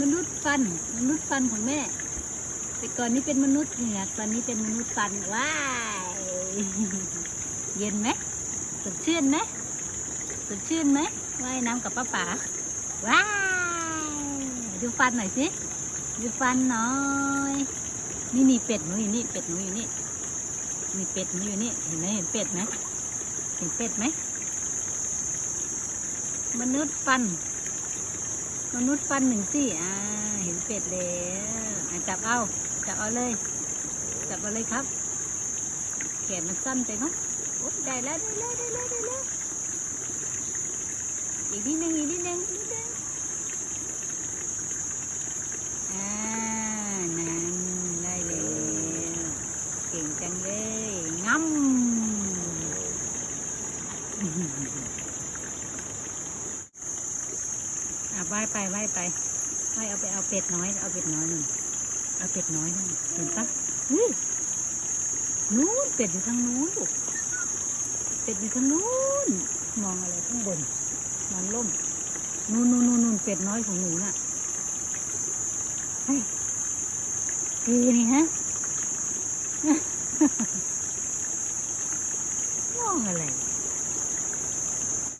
มนุษย์ฟัน มนุษย์ฟันของแม่ แต่ก่อนนี้เป็นมนุษย์เหงือกตอนนี้เป็นมนุษย์ฟันว้ายเย็นไหมสดชื่นไหมสดชื่นไหมว่ายน้ำกับป้าป๋าว้ายดูฟันหน่อยสิดูฟันหน่อยนี่นี่เป็ดหนูอยู่นี่เป็ดหนูอยู่นี่มีเป็ดหนูอยู่นี่เห็นไหมเห็นเป็ดไหมเห็นเป็ดไหมมนุษย์ฟัน มนุษย์ฟันหนึ่งซี่อ่าเห็นเป็ดแล้วจับเอาจับเอาเลย จับเอาเลยครับแขนมันสั้นไปเนาะได้แล้วได้แล้วได้แล้วได้แล้วอีกนิดนึงอีกนิดนึงอีกนิดนึงอ่านั่นได้แล้วเก่งจังเลยงั้ม อะว่ายไปว่ายไปว่ายเอาไปเอาเป็ดน้อย เอาเป็ดน้อยหนึ่งเอาเป็ดน้อยหนึ่งเห็นปะนู้นเป็ดอยู่ทางนู้นลูกเป็ดอยู่ทางนู้นมองอะไรข้างบนมองล่มนู่นนู่นนู่นนู่นเป็ดน้อยของหนูน่ะเฮ้ยคือนี่ฮะมองอะไร